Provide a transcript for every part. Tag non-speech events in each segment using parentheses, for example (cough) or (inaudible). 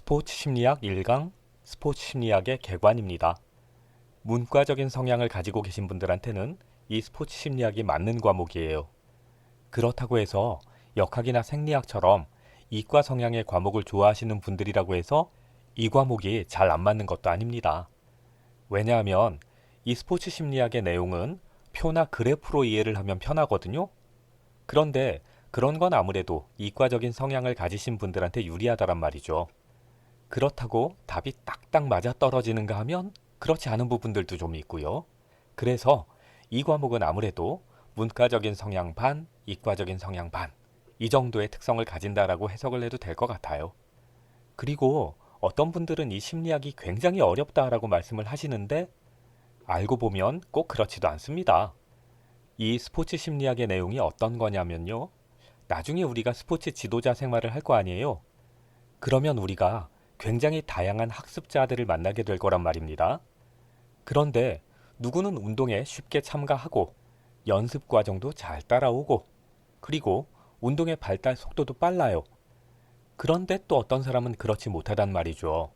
스포츠 심리학 1강 스포츠 심리학의 개관입니다. 문과적인 성향을 가지고 계신 분들한테는 이 스포츠 심리학이 맞는 과목이에요. 그렇다고 해서 역학이나 생리학처럼 이과 성향의 과목을 좋아하시는 분들이라고 해서 이 과목이 잘 안 맞는 것도 아닙니다. 왜냐하면 이 스포츠 심리학의 내용은 표나 그래프로 이해를 하면 편하거든요. 그런데 그런 건 아무래도 이과적인 성향을 가지신 분들한테 유리하다란 말이죠. 그렇다고 답이 딱딱 맞아 떨어지는가 하면 그렇지 않은 부분들도 좀 있고요. 그래서 이 과목은 아무래도 문과적인 성향 반, 이과적인 성향 반, 이 정도의 특성을 가진다라고 해석을 해도 될 것 같아요. 그리고 어떤 분들은 이 심리학이 굉장히 어렵다라고 말씀을 하시는데 알고 보면 꼭 그렇지도 않습니다. 이 스포츠 심리학의 내용이 어떤 거냐면요. 나중에 우리가 스포츠 지도자 생활을 할 거 아니에요. 그러면 우리가 굉장히 다양한 학습자들을 만나게 될 거란 말입니다. 그런데 누구는 운동에 쉽게 참가하고 연습 과정도 잘 따라오고 그리고 운동의 발달 속도도 빨라요. 그런데 또 어떤 사람은 그렇지 못하단 말이죠.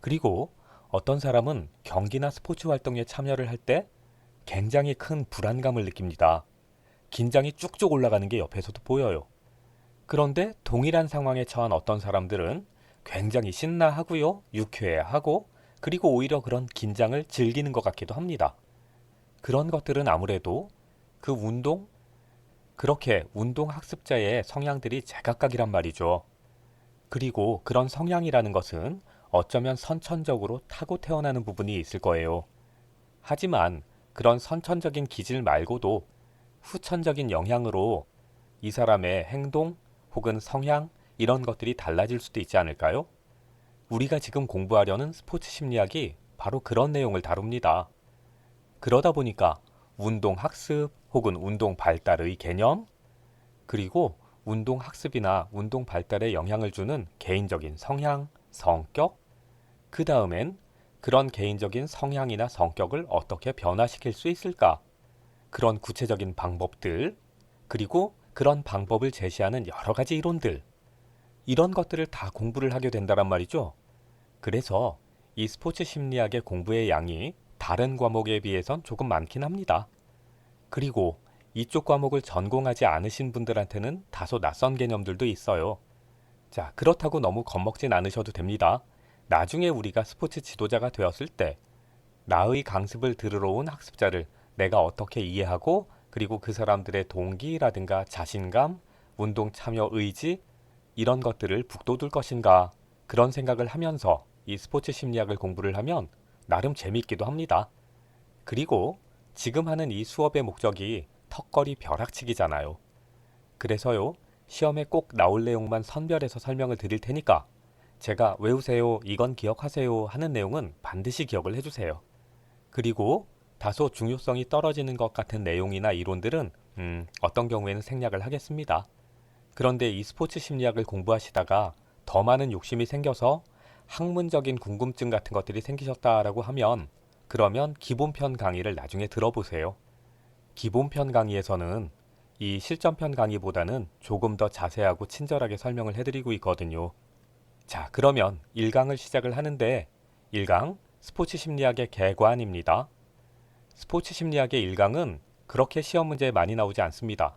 그리고 어떤 사람은 경기나 스포츠 활동에 참여를 할 때 굉장히 큰 불안감을 느낍니다. 긴장이 쭉쭉 올라가는 게 옆에서도 보여요. 그런데 동일한 상황에 처한 어떤 사람들은 굉장히 신나하고요, 유쾌해하고, 그리고 오히려 그런 긴장을 즐기는 것 같기도 합니다. 그런 것들은 아무래도 그 운동, 그렇게 운동 학습자의 성향들이 제각각이란 말이죠. 그리고 그런 성향이라는 것은 어쩌면 선천적으로 타고 태어나는 부분이 있을 거예요. 하지만 그런 선천적인 기질 말고도 후천적인 영향으로 이 사람의 행동 혹은 성향 이런 것들이 달라질 수도 있지 않을까요? 우리가 지금 공부하려는 스포츠 심리학이 바로 그런 내용을 다룹니다. 그러다 보니까 운동 학습 혹은 운동 발달의 개념 그리고 운동 학습이나 운동 발달에 영향을 주는 개인적인 성향, 성격 그 다음엔 그런 개인적인 성향이나 성격을 어떻게 변화시킬 수 있을까? 그런 구체적인 방법들, 그리고 그런 방법을 제시하는 여러 가지 이론들, 이런 것들을 다 공부를 하게 된다란 말이죠. 그래서 이 스포츠 심리학의 공부의 양이 다른 과목에 비해선 조금 많긴 합니다. 그리고 이쪽 과목을 전공하지 않으신 분들한테는 다소 낯선 개념들도 있어요. 자, 그렇다고 너무 겁먹진 않으셔도 됩니다. 나중에 우리가 스포츠 지도자가 되었을 때 나의 강습을 들으러 온 학습자를 내가 어떻게 이해하고 그리고 그 사람들의 동기라든가 자신감, 운동 참여 의지 이런 것들을 북돋을 것인가 그런 생각을 하면서 이 스포츠 심리학을 공부를 하면 나름 재미있기도 합니다. 그리고 지금 하는 이 수업의 목적이 턱걸이 벼락치기잖아요. 그래서요, 시험에 꼭 나올 내용만 선별해서 설명을 드릴 테니까 제가 외우세요, 이건 기억하세요 하는 내용은 반드시 기억을 해주세요. 그리고 다소 중요성이 떨어지는 것 같은 내용이나 이론들은 음, 어떤 경우에는 생략을 하겠습니다. 그런데 이 스포츠 심리학을 공부하시다가 더 많은 욕심이 생겨서 학문적인 궁금증 같은 것들이 생기셨다라고 하면 그러면 기본편 강의를 나중에 들어보세요. 기본편 강의에서는 이 실전편 강의보다는 조금 더 자세하고 친절하게 설명을 해드리고 있거든요. 자, 그러면 1강을 시작을 하는데 1강 스포츠 심리학의 개관입니다. 스포츠 심리학의 1강은 그렇게 시험 문제에 많이 나오지 않습니다.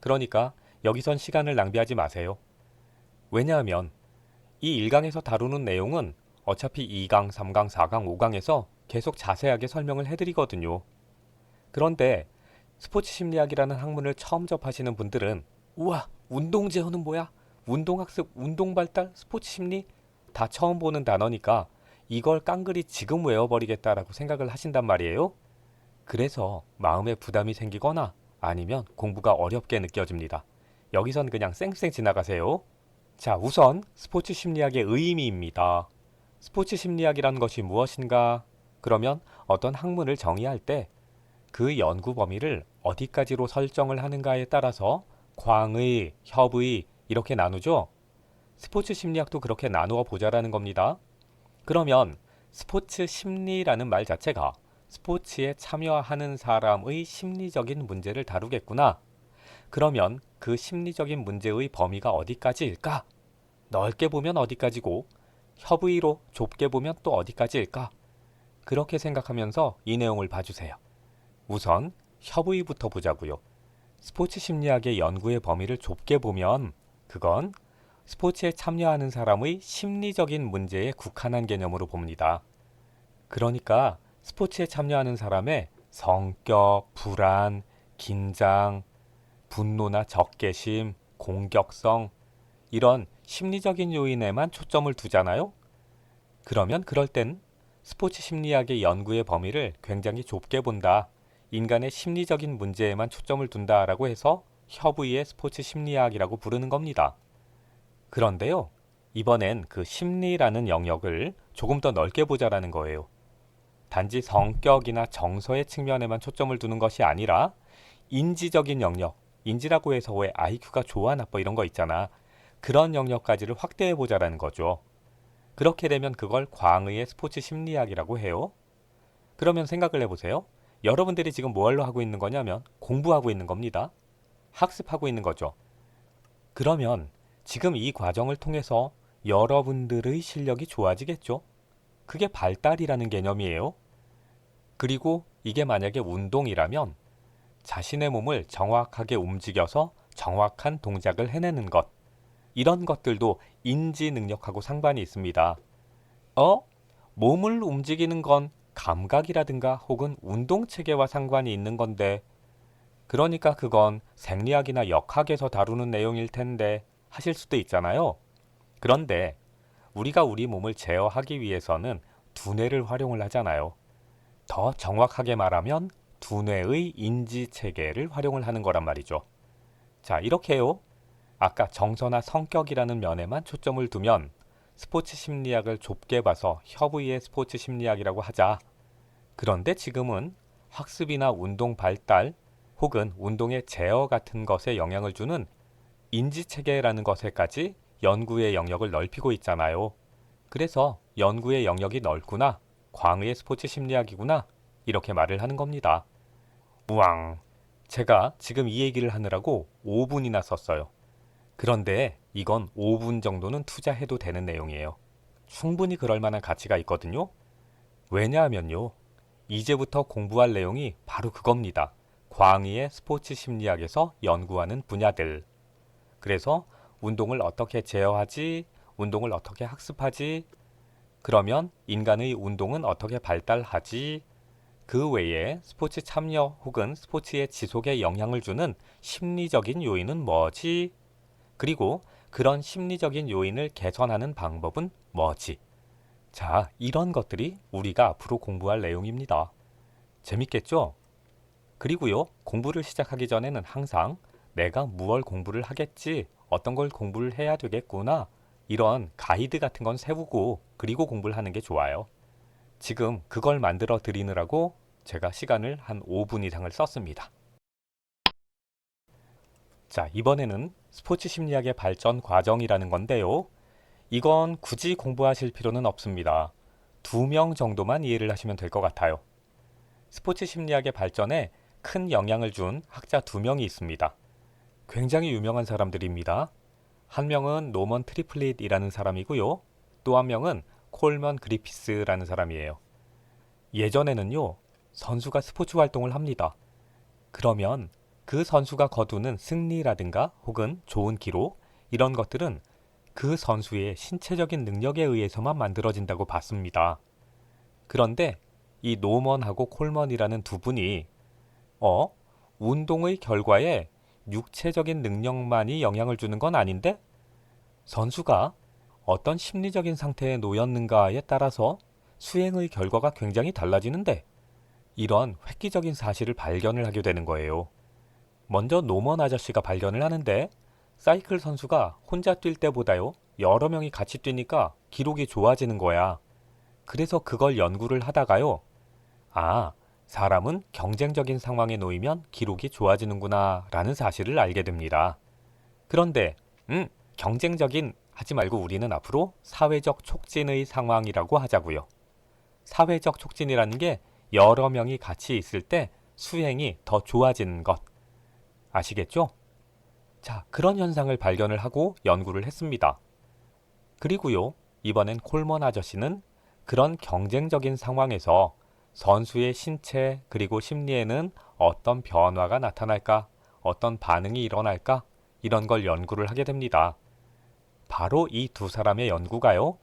그러니까 여기선 시간을 낭비하지 마세요. 왜냐하면 이 1강에서 다루는 내용은 어차피 2강, 3강, 4강, 5강에서 계속 자세하게 설명을 해드리거든요. 그런데 스포츠 심리학이라는 학문을 처음 접하시는 분들은 우와 운동 제어는 뭐야? 운동학습, 운동발달, 스포츠 심리 다 처음 보는 단어니까 이걸 깡그리 지금 외워버리겠다라고 생각을 하신단 말이에요. 그래서 마음에 부담이 생기거나 아니면 공부가 어렵게 느껴집니다. 여기선 그냥 쌩쌩 지나가세요. 자, 우선 스포츠 심리학의 의미입니다. 스포츠 심리학이란 것이 무엇인가? 그러면 어떤 학문을 정의할 때 그 연구 범위를 어디까지로 설정을 하는가에 따라서 광의, 협의 이렇게 나누죠. 스포츠 심리학도 그렇게 나누어 보자라는 겁니다. 그러면 스포츠 심리라는 말 자체가 스포츠에 참여하는 사람의 심리적인 문제를 다루겠구나. 그러면 그 심리적인 문제의 범위가 어디까지일까? 넓게 보면 어디까지고 협의로 좁게 보면 또 어디까지일까? 그렇게 생각하면서 이 내용을 봐주세요. 우선 협의부터 보자고요. 스포츠 심리학의 연구의 범위를 좁게 보면 그건 스포츠에 참여하는 사람의 심리적인 문제에 국한한 개념으로 봅니다. 그러니까 스포츠에 참여하는 사람의 성격, 불안, 긴장, 분노나 적개심, 공격성 이런 심리적인 요인에만 초점을 두잖아요. 그러면 그럴 땐 스포츠 심리학의 연구의 범위를 굉장히 좁게 본다. 인간의 심리적인 문제에만 초점을 둔다라고 해서 협의의 스포츠 심리학이라고 부르는 겁니다. 그런데요. 이번엔 그 심리라는 영역을 조금 더 넓게 보자라는 거예요. 단지 성격이나 정서의 측면에만 초점을 두는 것이 아니라 인지적인 영역, 인지라고 해서 왜 IQ가 좋아 나빠 이런 거 있잖아. 그런 영역까지를 확대해 보자라는 거죠. 그렇게 되면 그걸 광의의 스포츠 심리학이라고 해요. 그러면 생각을 해보세요. 여러분들이 지금 뭘로 하고 있는 거냐면 공부하고 있는 겁니다. 학습하고 있는 거죠. 그러면 지금 이 과정을 통해서 여러분들의 실력이 좋아지겠죠? 그게 발달이라는 개념이에요. 그리고 이게 만약에 운동이라면 자신의 몸을 정확하게 움직여서 정확한 동작을 해내는 것. 이런 것들도 인지 능력하고 상관이 있습니다. 어? 몸을 움직이는 건 감각이라든가 혹은 운동 체계와 상관이 있는 건데, 그러니까 그건 생리학이나 역학에서 다루는 내용일 텐데 하실 수도 있잖아요. 그런데 우리가 우리 몸을 제어하기 위해서는 두뇌를 활용을 하잖아요. 더 정확하게 말하면 두뇌의 인지 체계를 활용을 하는 거란 말이죠. 자, 이렇게요. 아까 정서나 성격이라는 면에만 초점을 두면 스포츠 심리학을 좁게 봐서 협의의 스포츠 심리학이라고 하자. 그런데 지금은 학습이나 운동 발달 혹은 운동의 제어 같은 것에 영향을 주는 인지 체계라는 것에까지 연구의 영역을 넓히고 있잖아요. 그래서 연구의 영역이 넓구나. 광의의 스포츠 심리학이구나. 이렇게 말을 하는 겁니다. 우왕. 제가 지금 이 얘기를 하느라고 5분이나 썼어요. 그런데 이건 5분 정도는 투자해도 되는 내용이에요. 충분히 그럴 만한 가치가 있거든요. 왜냐하면요. 이제부터 공부할 내용이 바로 그겁니다. 광의의 스포츠 심리학에서 연구하는 분야들. 그래서 운동을 어떻게 제어하지, 운동을 어떻게 학습하지, 그러면 인간의 운동은 어떻게 발달하지, 그 외에 스포츠 참여 혹은 스포츠의 지속에 영향을 주는 심리적인 요인은 뭐지? 그리고 그런 심리적인 요인을 개선하는 방법은 뭐지? 자, 이런 것들이 우리가 앞으로 공부할 내용입니다. 재밌겠죠? 그리고요, 공부를 시작하기 전에는 항상 내가 무얼 공부를 하겠지, 어떤 걸 공부를 해야 되겠구나, 이런 가이드 같은 건 세우고 그리고 공부를 하는 게 좋아요. 지금 그걸 만들어 드리느라고 제가 시간을 한 5분 이상을 썼습니다. 자, 이번에는 스포츠 심리학의 발전 과정이라는 건데요. 이건 굳이 공부하실 필요는 없습니다. 두 명 정도만 이해를 하시면 될 것 같아요. 스포츠 심리학의 발전에 큰 영향을 준 학자 두 명이 있습니다. 굉장히 유명한 사람들입니다. 한 명은 노먼 트리플릿이라는 사람이고요. 또 한 명은 콜먼 그리피스라는 사람이에요. 예전에는요, 선수가 스포츠 활동을 합니다. 그러면 그 선수가 거두는 승리라든가 혹은 좋은 기록, 이런 것들은 그 선수의 신체적인 능력에 의해서만 만들어진다고 봤습니다. 그런데 이 노먼하고 콜먼이라는 두 분이 어? 운동의 결과에 육체적인 능력만이 영향을 주는 건 아닌데 선수가 어떤 심리적인 상태에 놓였는가에 따라서 수행의 결과가 굉장히 달라지는데 이런 획기적인 사실을 발견을 하게 되는 거예요. 먼저 노먼 아저씨가 발견을 하는데 사이클 선수가 혼자 뛸 때보다요 여러 명이 같이 뛰니까 기록이 좋아지는 거야. 그래서 그걸 연구를 하다가요. 아, 사람은 경쟁적인 상황에 놓이면 기록이 좋아지는구나 라는 사실을 알게 됩니다. 그런데, 음, 경쟁적인 하지 말고 우리는 앞으로 사회적 촉진의 상황이라고 하자고요. 사회적 촉진이라는 게 여러 명이 같이 있을 때 수행이 더 좋아지는 것. 아시겠죠? 자, 그런 현상을 발견을 하고 연구를 했습니다. 그리고요, 이번엔 콜먼 아저씨는 그런 경쟁적인 상황에서 선수의 신체 그리고 심리에는 어떤 변화가 나타날까, 어떤 반응이 일어날까, 이런 걸 연구를 하게 됩니다. 바로 이 두 사람의 연구가요,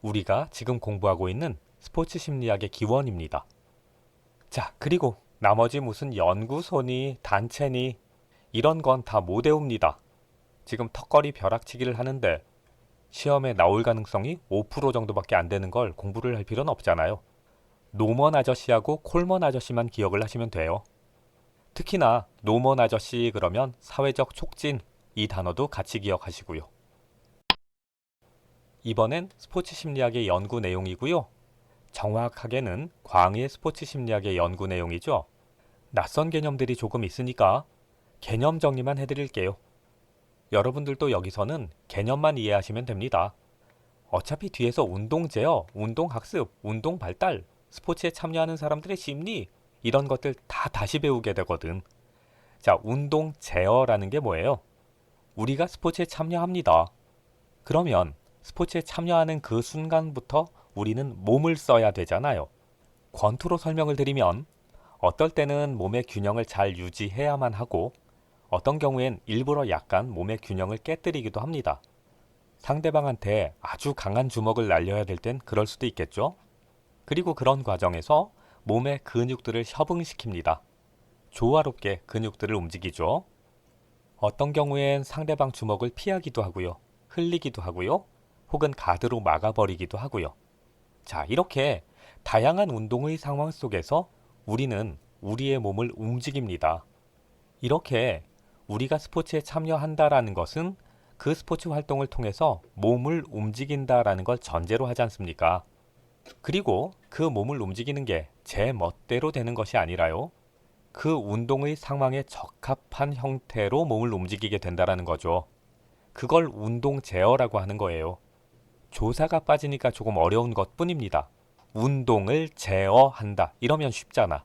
우리가 지금 공부하고 있는 스포츠 심리학의 기원입니다. 자, 그리고 나머지 무슨 연구소니 단체니 이런 건 다 못 외웁니다. 지금 턱걸이 벼락치기를 하는데 시험에 나올 가능성이 5% 정도밖에 안 되는 걸 공부를 할 필요는 없잖아요. 노먼 아저씨하고 콜먼 아저씨만 기억을 하시면 돼요. 특히나 노먼 아저씨 그러면 사회적 촉진 이 단어도 같이 기억하시고요. 이번엔 스포츠 심리학의 연구 내용이고요. 정확하게는 광의 스포츠 심리학의 연구 내용이죠. 낯선 개념들이 조금 있으니까 개념 정리만 해드릴게요. 여러분들도 여기서는 개념만 이해하시면 됩니다. 어차피 뒤에서 운동 제어, 운동 학습, 운동 발달, 스포츠에 참여하는 사람들의 심리 이런 것들 다 다시 배우게 되거든. 자, 운동 제어라는 게 뭐예요? 우리가 스포츠에 참여합니다. 그러면 스포츠에 참여하는 그 순간부터 우리는 몸을 써야 되잖아요. 권투로 설명을 드리면 어떨 때는 몸의 균형을 잘 유지해야만 하고 어떤 경우엔 일부러 약간 몸의 균형을 깨뜨리기도 합니다. 상대방한테 아주 강한 주먹을 날려야 될 땐 그럴 수도 있겠죠. 그리고 그런 과정에서 몸의 근육들을 협응시킵니다. 조화롭게 근육들을 움직이죠. 어떤 경우엔 상대방 주먹을 피하기도 하고요. 흘리기도 하고요. 혹은 가드로 막아버리기도 하고요. 자, 이렇게 다양한 운동의 상황 속에서 우리는 우리의 몸을 움직입니다. 이렇게 우리가 스포츠에 참여한다라는 것은 그 스포츠 활동을 통해서 몸을 움직인다라는 걸 전제로 하지 않습니까? 그리고 그 몸을 움직이는 게 제 멋대로 되는 것이 아니라요. 그 운동의 상황에 적합한 형태로 몸을 움직이게 된다라는 거죠. 그걸 운동 제어라고 하는 거예요. 조사가 빠지니까 조금 어려운 것 뿐입니다. 운동을 제어한다. 이러면 쉽잖아.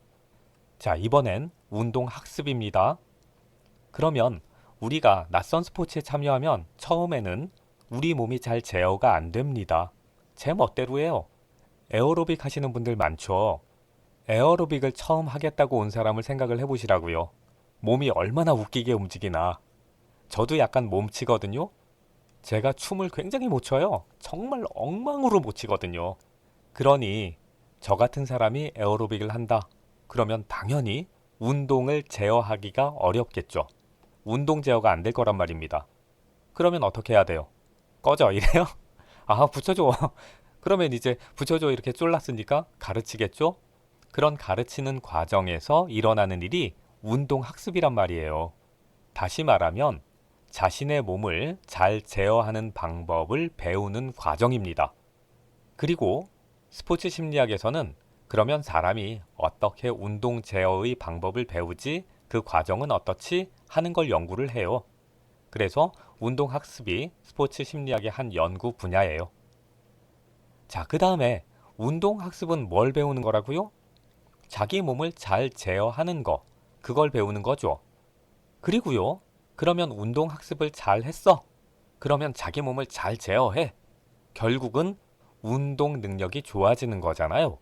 자, 이번엔 운동 학습입니다. 그러면 우리가 낯선 스포츠에 참여하면 처음에는 우리 몸이 잘 제어가 안 됩니다. 제 멋대로 해요. 에어로빅 하시는 분들 많죠. 에어로빅을 처음 하겠다고 온 사람을 생각을 해보시라고요. 몸이 얼마나 웃기게 움직이나. 저도 약간 몸치거든요. 제가 춤을 굉장히 못 춰요. 정말 엉망으로 못 치거든요. 그러니 저 같은 사람이 에어로빅을 한다. 그러면 당연히 운동을 제어하기가 어렵겠죠. 운동 제어가 안 될 거란 말입니다. 그러면 어떻게 해야 돼요? 꺼져 이래요? (laughs) 아 붙여줘. (laughs) 그러면 이제 붙여줘 이렇게 쫄랐으니까 가르치겠죠? 그런 가르치는 과정에서 일어나는 일이 운동 학습이란 말이에요. 다시 말하면 자신의 몸을 잘 제어하는 방법을 배우는 과정입니다. 그리고 스포츠 심리학에서는 그러면 사람이 어떻게 운동 제어의 방법을 배우지 그 과정은 어떻지 하는 걸 연구를 해요. 그래서 운동 학습이 스포츠 심리학의 한 연구 분야예요. 자, 그 다음에 운동 학습은 뭘 배우는 거라고요? 자기 몸을 잘 제어하는 거, 그걸 배우는 거죠. 그리고요, 그러면 운동 학습을 잘 했어. 그러면 자기 몸을 잘 제어해. 결국은 운동 능력이 좋아지는 거잖아요.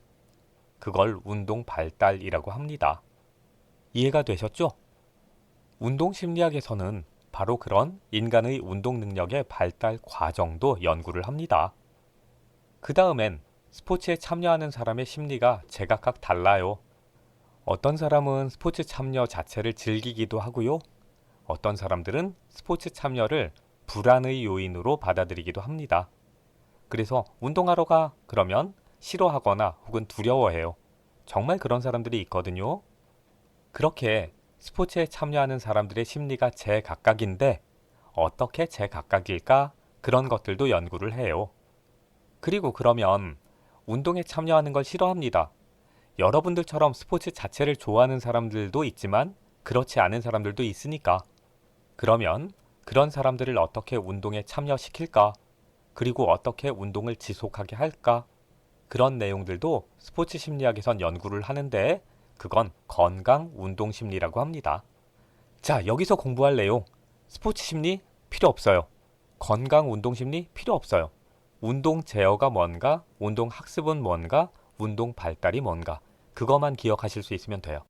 그걸 운동 발달이라고 합니다. 이해가 되셨죠? 운동 심리학에서는 바로 그런 인간의 운동 능력의 발달 과정도 연구를 합니다. 그 다음엔 스포츠에 참여하는 사람의 심리가 제각각 달라요. 어떤 사람은 스포츠 참여 자체를 즐기기도 하고요. 어떤 사람들은 스포츠 참여를 불안의 요인으로 받아들이기도 합니다. 그래서 운동하러 가 그러면 싫어하거나 혹은 두려워해요. 정말 그런 사람들이 있거든요. 그렇게 스포츠에 참여하는 사람들의 심리가 제 각각인데 어떻게 제 각각일까? 그런 것들도 연구를 해요. 그리고 그러면 운동에 참여하는 걸 싫어합니다. 여러분들처럼 스포츠 자체를 좋아하는 사람들도 있지만 그렇지 않은 사람들도 있으니까. 그러면 그런 사람들을 어떻게 운동에 참여시킬까? 그리고 어떻게 운동을 지속하게 할까? 그런 내용들도 스포츠 심리학에선 연구를 하는데 그건 건강 운동 심리라고 합니다. 자, 여기서 공부할 내용. 스포츠 심리 필요 없어요. 건강 운동 심리 필요 없어요. 운동 제어가 뭔가, 운동 학습은 뭔가, 운동 발달이 뭔가 그것만 기억하실 수 있으면 돼요.